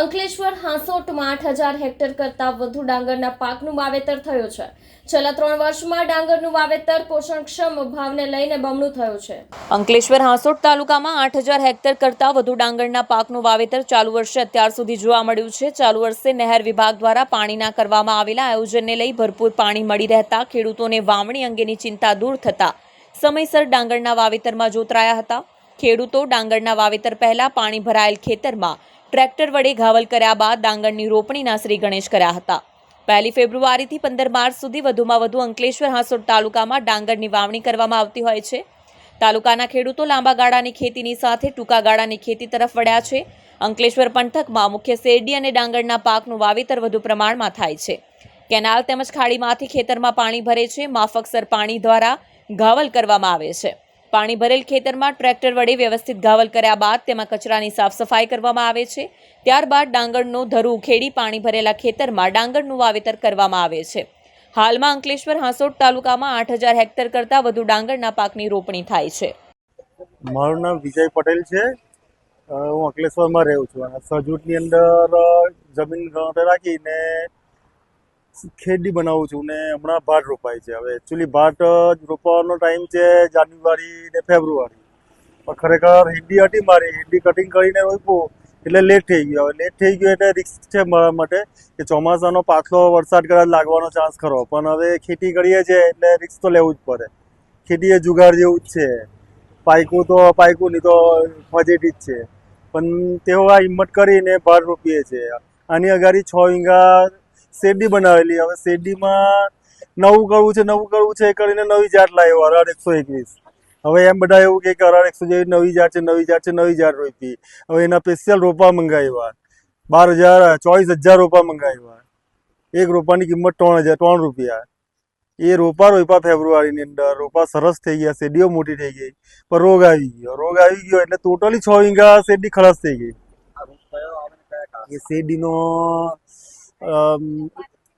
અંકલેશ્વર હાંસોટમાં આઠ હજાર હેક્ટર કરતાં વધુ ડાંગરના પાકનું વાવેતર થયું છે. છેલ્લા ત્રણ વર્ષમાં ડાંગરનું વાવેતર પોષણક્ષમ ભાવને લઈને બમણું થયું છે. અંકલેશ્વર હાંસોટ તાલુકામાં આઠ હજાર હેક્ટર કરતાં વધુ ડાંગરના પાકનું વાવેતર ચાલુ વર્ષે અત્યાર સુધી જોવા મળ્યું છે. ચાલુ વર્ષે નહેર વિભાગ દ્વારા પાણીના કરવામાં આવેલા આયોજનને લઈ ભરપૂર પાણી મળી રહેતા ખેડૂતોને વાવણી અંગેની ચિંતા દૂર થતા સમયસર ડાંગરના વાવેતરમાં જોતરાયા હતા. ખેડૂતો ડાંગરના વાવેતર પહેલા પાણી ભરાયેલ ખેતરમાં ટ્રેક્ટર વડે ઘાવલ કર્યા બાદ ડાંગરની રોપણીના શ્રી ગણેશ કર્યા હતા. પહેલી ફેબ્રુઆરીથી પંદર માર્ચ સુધી વધુમાં વધુ અંકલેશ્વર હાંસોડ તાલુકામાં ડાંગરની વાવણી કરવામાં આવતી હોય છે. તાલુકાના ખેડૂતો લાંબા ગાળાની ખેતીની સાથે ટૂંકા ગાળાની ખેતી તરફ વળ્યા છે. અંકલેશ્વર પંથકમાં મુખ્ય શેરડી અને ડાંગરના પાકનું વાવેતર વધુ પ્રમાણમાં થાય છે. કેનાલ તેમજ ખાડીમાંથી ખેતરમાં પાણી ભરે છે. માફકસર પાણી દ્વારા ઘાવલ કરવામાં આવે છે. પાણી ભરેલ ખેતરમાં ટ્રેક્ટર વડે વ્યવસ્થિત ઘાવલ કર્યા બાદ તેમાં કચરાની સાફ સફાઈ કરવામાં આવે છે. ત્યારબાદ ડાંગરનો ધરું ઉખેડી પાણી ભરેલા ખેતરમાં ડાંગરનું વાવેતર કરવામાં આવે છે. હાલમાં અંકલેશ્વર હાંસોટ તાલુકામાં આઠ હજાર હેક્ટર કરતાં વધુ ડાંગરના પાકની રોપણી થાય છે. મારું નામ વિજય પટેલ છે. હું અંકલેશ્વરમાં રહું છું. સજૂટની અંદર જમીન રાખીને ખેડી બનાવું છું ને હમણાં ભાટ રોપાય છે. હવે એકચ્યુઅલી અ, રોપવાનો ટાઈમ છે જાન્યુઆરી ને ફેબ્રુઆરી. પણ ખરેખર હિન્ડી હટી મારી. હિન્ડી કટિંગ કરીને રોપ્યું એટલે લેટ થઈ ગયો. હવે લેટ થઈ ગયો એટલે રિસ્ક છે મારા માટે કે ચોમાસાનો પાછલો વરસાદ કદાચ લાગવાનો ચાન્સ ખરો. પણ હવે ખેતી કરીએ છીએ એટલે રિસ્ક તો લેવું જ પડે. ખેતી એ જુગાર જેવું જ છે. પાયકું તો પાયકું નહીં તો ફજેટી જ છે. પણ તેઓ આ હિંમત કરીને ભાર રોપીએ છીએ. આની અગાડી છ વીંગા શેરડી બનાવેલી. હવે શેરડીમાં નવું કરવું છે નવું કરવું છે કરીને નવી જાત લાવ્યો અરાર એકસો એકવીસ. હવે એમ બધા એવું કે અરાર એકસો જેવી નવી જાત છે નવી જાત છે નવી જાત રોપી. હવે એના સ્પેશિયલ રોપા મંગાવ્યા. બાર હજાર ચોવીસ હજાર રોપા મંગાવ્યા. એક રોપાની કિંમત ત્રણ હજાર ત્રણ રૂપિયા. એ રોપા રોપા ફેબ્રુઆરીની અંદર. રોપા સરસ થઈ ગયા શેરડીઓ મોટી થઈ ગઈ પણ રોગ આવી ગયો. રોગ આવી ગયો એટલે ટોટલી છ વીંગા શેરડી ખલાસ થઈ ગઈ. એ શેરડીનો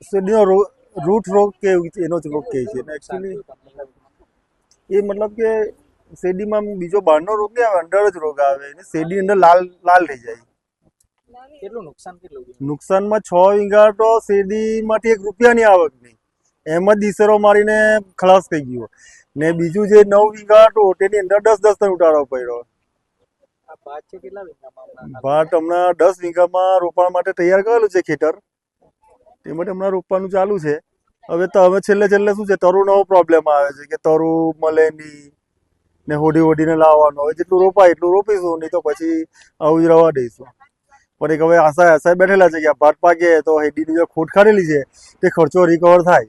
શેરડીનો રૂટ રોગ કે એનો જ રોગ કહે છે. એકચ્યુઅલી એ મતલબ કે શેરડીમાં બીજો બહારનો રોગ નહીં આવે અંદર જ રોગ આવે અને શેરડી અંદર લાલ લાલ થઈ જાય. કેટલું નુકસાન કેટલું નુકસાનમાં છ વીંગા તો શેરડીમાંથી એક રૂપિયાની આવક નહીં એમ જ દીસરો મારીને ખલાસ થઈ ગયો. ને બીજું જે નવ વીંગા હતો તેની અંદર દસ દસ ટન ઉતારો પડ્યો. ભાત હમણાં દસ વીઘામાં રોપાણ માટે તૈયાર કરેલું છે ખેતર. તે માટે હમણાં રોપવાનું ચાલુ છે. હવે તો, હવે છેલ્લે છેલ્લે શું છે? તરુનો પ્રોબ્લેમ આવે છે કે તરુ મળે નહીં ને હોડી હોડીને લાવવાનું. હવે જેટલું રોપાય, એટલું રોપીશું, નહીં તો પછી આવું જ રવા દઈશું. પણ એક હવે આશા આશા બેઠેલા છે કે આ ભાત પાકે તો હેડીની જે ખોટ ખાડેલી છે, તે ખર્ચો રિકવર થાય.